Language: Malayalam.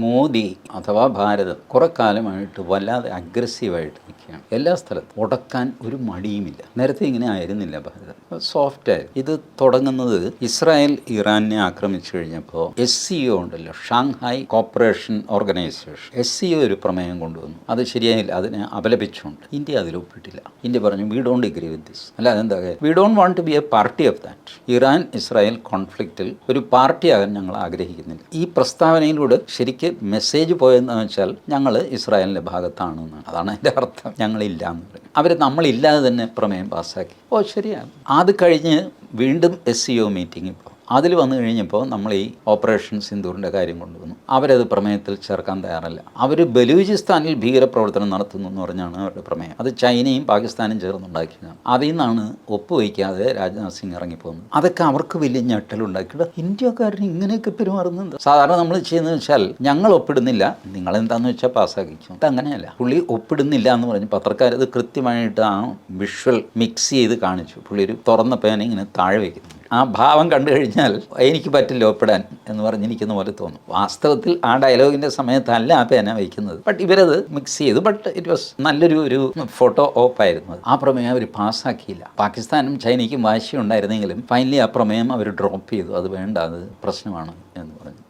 മോദി അഥവാ ഭാരതം കുറെ കാലമായിട്ട് വല്ലാതെ അഗ്രസീവായിട്ട് നിൽക്കുകയാണ്. എല്ലാ സ്ഥലത്തും ഉടക്കാൻ ഒരു മടിയുമില്ല. നേരത്തെ ഇങ്ങനെ ആയിരുന്നില്ല ഭാരതം. സോഫ്റ്റ് ആയിരുന്നു. ഇത് തുടങ്ങുന്നത് ഇസ്രായേൽ ഇറാനെ ആക്രമിച്ചു കഴിഞ്ഞപ്പോൾ എസ് സി ഒ ഉണ്ടല്ലോ Shanghai cooperation organisation S C O ഒരു പ്രമേയം കൊണ്ടുവന്നു. അത് ശരിയായില്ല. അതിനെ അപലപിച്ചുകൊണ്ട്. ഇന്ത്യ അതിൽ ഒപ്പിട്ടില്ല. ഇന്ത്യ പറഞ്ഞു we don't agree with this അല്ല അതെന്താ we don't want to be a party of that Iran Israel കോൺഫ്ലിക്റ്റിൽ ഒരു പാർട്ടിയാകാൻ ഞങ്ങൾ ആഗ്രഹിക്കുന്നില്ല. ഈ പ്രസ്താവനയിലൂടെ ശരിക്ക് മെസ്സേജ് പോയെന്ന് വെച്ചാൽ ഞങ്ങൾ ഇസ്രായേലിന്റെ ഭാഗത്താണ് എന്നാണ് അതാണ് അതിന്റെ അർത്ഥം. ഞങ്ങളില്ല എന്ന് പറയും. അവർ നമ്മളില്ലാതെ തന്നെ പ്രമേയം പാസ്സാക്കി. ഓ ശരിയാണ്. അത് കഴിഞ്ഞ് വീണ്ടും എസ് സി ഒ മീറ്റിംഗ് അതിൽ വന്നു കഴിഞ്ഞപ്പോൾ നമ്മൾ ഈ ഓപ്പറേഷൻ സിന്ദൂറിന്റെ കാര്യം കൊണ്ടുവന്നു. അവരത് പ്രമേയത്തിൽ ചേർക്കാൻ തയ്യാറല്ല. അവർ ബലൂചിസ്ഥാനിൽ ഭീകരപ്രവർത്തനം നടത്തുന്നു എന്ന് പറഞ്ഞാണ് അവരുടെ പ്രമേയം. അത് ചൈനയും പാകിസ്ഥാനും ചേർന്നുണ്ടാക്കിയതാണ്. അതിൽ നിന്നാണ് ഒപ്പുവയ്ക്കാതെ രാജ്നാഥ് സിംഗ് ഇറങ്ങിപ്പോകുന്നത്. അതൊക്കെ അവർക്ക് വലിയ ഞെട്ടലുണ്ടാക്കിയിട്ട് ഇന്ത്യക്കാരന് ഇങ്ങനെയൊക്കെ പെരുമാറുന്നുണ്ട്. സാധാരണ നമ്മൾ ചെയ്യുന്നത് വെച്ചാൽ ഞങ്ങൾ ഒപ്പിടുന്നില്ല നിങ്ങൾ എന്താണെന്ന് വെച്ചാൽ പാസ്സാക്കിച്ചു അങ്ങനെയല്ല പുള്ളി ഒപ്പിടുന്നില്ല എന്ന് പറഞ്ഞ് പത്രക്കാരത് കൃത്യമായിട്ട് ആ വിഷ്വൽ മിക്സ് ചെയ്ത് കാണിച്ചു. പുള്ളി ഒരു തുറന്ന പേന ഇങ്ങനെ താഴെ വയ്ക്കുന്നു ആ ഭാവം കണ്ടു കഴിഞ്ഞാൽ എനിക്ക് പറ്റില്ല ഒപ്പിടാൻ എന്ന് പറഞ്ഞിരിക്കുന്ന പോലെ തോന്നും. വാസ്തവത്തിൽ ആ ഡയലോഗിന്റെ സമയത്തല്ല ആ പേന വയ്ക്കുന്നത്. ബട്ട് ഇവരത് മിക്സ് ചെയ്തു. ബട്ട് ഇറ്റ് വാസ് നല്ലൊരു ഒരു ഫോട്ടോ ഓപ്പ് ആയിരുന്നു ആ പ്രമേയം അവർ പാസ്സാക്കിയില്ല പാകിസ്ഥാനും ചൈനയ്ക്കും വാശി ഉണ്ടായിരുന്നെങ്കിലും ഫൈനലി ആ പ്രമേയം അവർ ഡ്രോപ്പ് ചെയ്തു. അത് വേണ്ട അത് പ്രശ്നമാണ് എന്ന് പറഞ്ഞു.